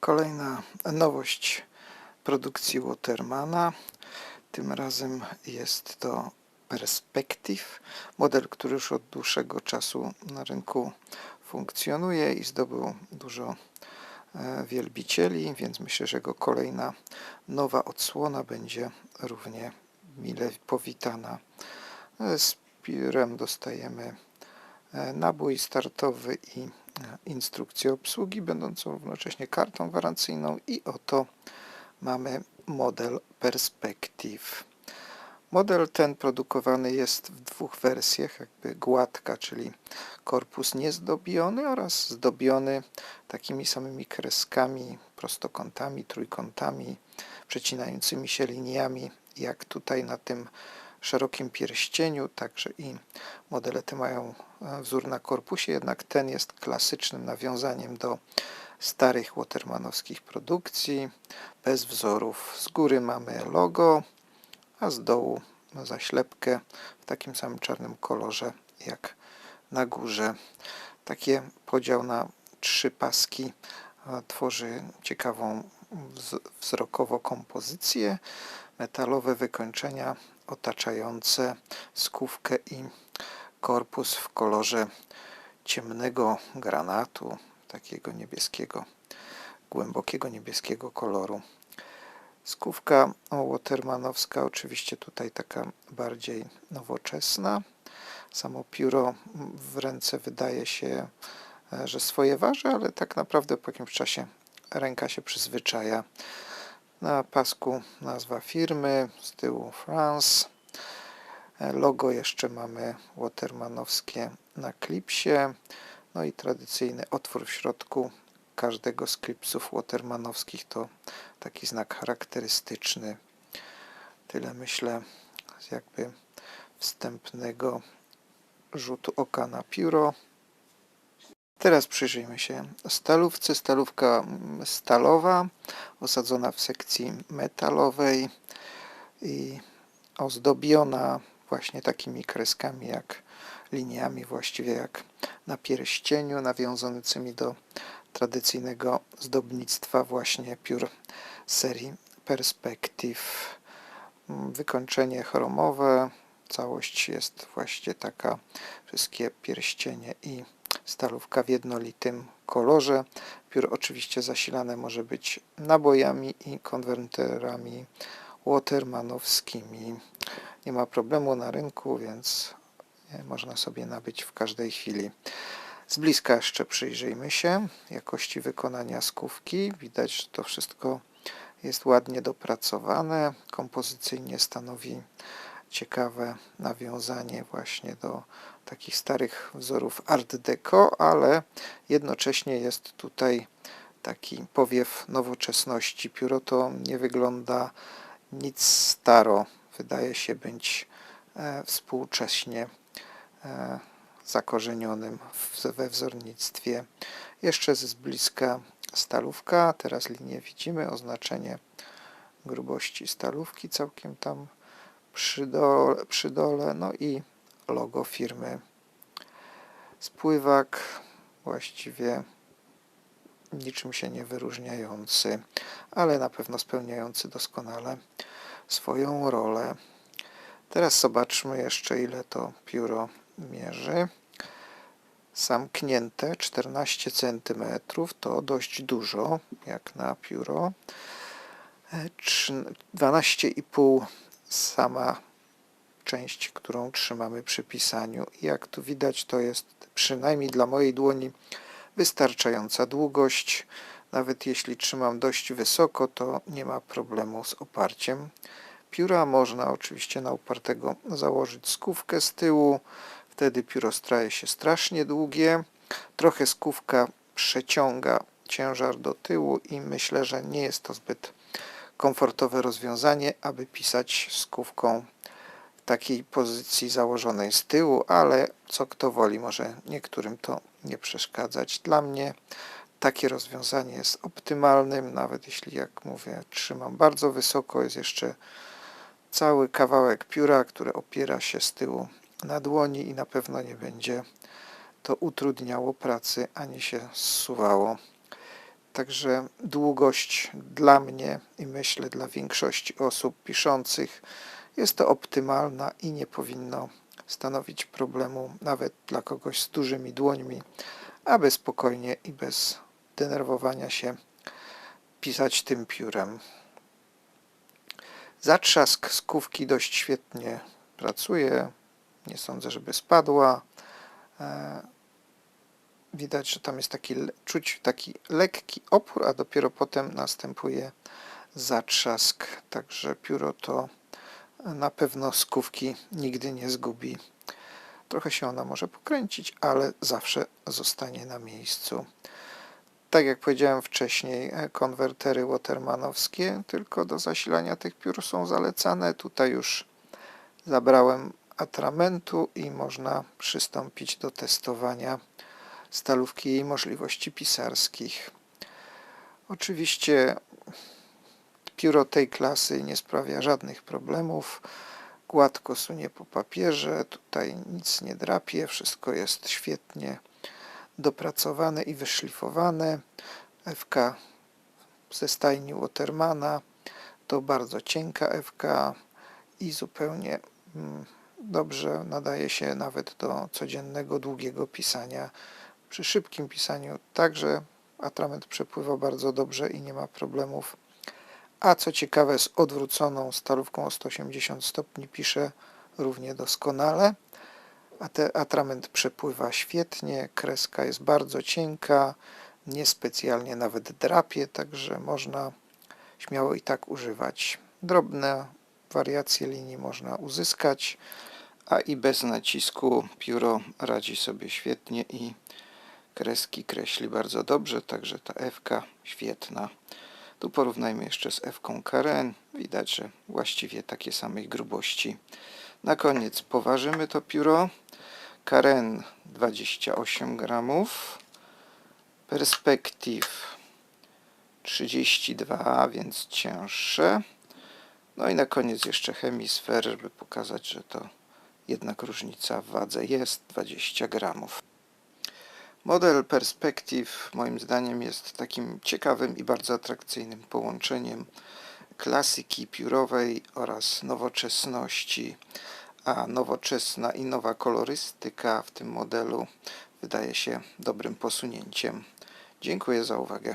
Kolejna nowość produkcji Watermana. Tym razem jest to Perspective, model, który już od dłuższego czasu na rynku funkcjonuje i zdobył dużo e, wielbicieli, więc myślę, że jego kolejna nowa odsłona będzie równie mile powitana. E, Z piórem dostajemy e, nabój startowy i e, instrukcję obsługi, będącą równocześnie kartą gwarancyjną i oto mamy model Perspective. Model ten produkowany jest w dwóch wersjach, jakby gładka, czyli korpus niezdobiony oraz zdobiony takimi samymi kreskami, prostokątami, trójkątami, przecinającymi się liniami, jak tutaj na tym szerokim pierścieniu, także i modele te mają e, wzór na korpusie, jednak ten jest klasycznym nawiązaniem do starych watermanowskich produkcji, bez wzorów. Z góry mamy logo, a z dołu zaślepkę w takim samym czarnym kolorze jak na górze. Taki podział na trzy paski e, tworzy ciekawą wz- wzrokowo kompozycję. Metalowe wykończenia otaczające skówkę i korpus w kolorze ciemnego granatu, takiego niebieskiego, głębokiego niebieskiego koloru. Skówka watermanowska, oczywiście tutaj taka bardziej nowoczesna. Samo pióro w ręce wydaje się, e, że swoje waży, ale tak naprawdę po jakimś czasie ręka się przyzwyczaja. Na pasku nazwa firmy, z tyłu France. E, Logo jeszcze mamy watermanowskie na klipsie. No i tradycyjny otwór w środku każdego z klipsów watermanowskich to taki znak charakterystyczny. Tyle myślę z jakby wstępnego rzutu oka na pióro. Teraz przyjrzyjmy się stalówce. Stalówka mm, stalowa, osadzona w sekcji metalowej i ozdobiona właśnie takimi kreskami jak liniami, właściwie jak na pierścieniu, nawiązującymi do tradycyjnego zdobnictwa właśnie piór serii Perspective. Mm, Wykończenie chromowe, całość jest właśnie taka, wszystkie pierścienie i stalówka w jednolitym kolorze. Pióro oczywiście zasilane może być nabojami i konwerterami watermanowskimi. Nie ma problemu na rynku, więc można sobie nabyć w każdej chwili. Z bliska jeszcze przyjrzyjmy się jakości wykonania skówki. Widać, że to wszystko jest ładnie dopracowane. Kompozycyjnie stanowi ciekawe nawiązanie właśnie do takich starych wzorów Art Deco, ale jednocześnie jest tutaj taki powiew nowoczesności. Pióro to nie wygląda nic staro. Wydaje się być e, współcześnie e, zakorzenionym we wzornictwie. Jeszcze z bliska stalówka, teraz linię widzimy, oznaczenie grubości stalówki całkiem tam przy dole, przy dole no i logo firmy. Spływak właściwie niczym się nie wyróżniający, ale na pewno spełniający doskonale swoją rolę. Teraz zobaczmy jeszcze ile to pióro mierzy. Zamknięte 14 cm to dość dużo, jak na pióro. E, trzy- 12,5 sama część, którą trzymamy przy pisaniu. I jak tu widać, to jest przynajmniej dla mojej dłoni wystarczająca długość. Nawet jeśli trzymam dość wysoko, to nie ma problemu z oparciem. Pióra można oczywiście na upartego założyć skówkę z tyłu. Wtedy pióro staje się strasznie długie. Trochę skówka przeciąga ciężar do tyłu i myślę, że nie jest to zbyt komfortowe rozwiązanie, aby pisać skówką w takiej pozycji założonej z tyłu, ale co kto woli, może niektórym to nie przeszkadzać. Dla mnie takie rozwiązanie jest optymalnym, nawet jeśli, jak mówię, trzymam bardzo wysoko, jest jeszcze cały kawałek pióra, który opiera się z tyłu na dłoni i na pewno nie będzie to utrudniało pracy ani się zsuwało. Także długość dla mnie i myślę dla większości osób piszących jest to optymalna i nie powinno stanowić problemu nawet dla kogoś z dużymi dłońmi, aby spokojnie i bez denerwowania się pisać tym piórem. Zatrzask skówki dość świetnie pracuje. Nie sądzę, żeby spadła. Widać, że tam jest taki, czuć taki lekki opór, a dopiero potem następuje zatrzask. Także pióro to na pewno skówki nigdy nie zgubi. Trochę się ona może pokręcić, ale zawsze zostanie na miejscu. Tak jak powiedziałem wcześniej, e, konwertery watermanowskie tylko do zasilania tych piór są zalecane. Tutaj już zabrałem atramentu i można przystąpić do testowania stalówki jej możliwości pisarskich. Oczywiście pióro tej klasy nie sprawia żadnych problemów. Gładko sunie po papierze, tutaj nic nie drapie, wszystko jest świetnie dopracowane i wyszlifowane. FK ze stajni Watermana to bardzo cienka FK i zupełnie mm, dobrze nadaje się nawet do codziennego, długiego pisania. Przy szybkim pisaniu także atrament przepływa bardzo dobrze i nie ma problemów. A co ciekawe, z odwróconą stalówką o 180 stopni pisze równie doskonale. A te atrament przepływa świetnie, kreska jest bardzo cienka, niespecjalnie nawet drapie, także można śmiało i tak używać. Drobne wariacje linii można uzyskać, a i bez nacisku pióro radzi sobie świetnie i kreski kreśli bardzo dobrze, także ta F świetna. Tu porównajmy jeszcze z F Karen. Widać, że właściwie takie samej grubości. Na koniec poważymy to pióro. Karen 28 gramów. Perspektyw 32, więc cięższe. No i na koniec jeszcze hemisfer, żeby pokazać, że to jednak różnica w wadze jest 20 gramów. Model Perspective moim zdaniem jest takim ciekawym i bardzo atrakcyjnym połączeniem klasyki piórowej oraz nowoczesności, a nowoczesna i nowa kolorystyka w tym modelu wydaje się dobrym posunięciem. Dziękuję za uwagę.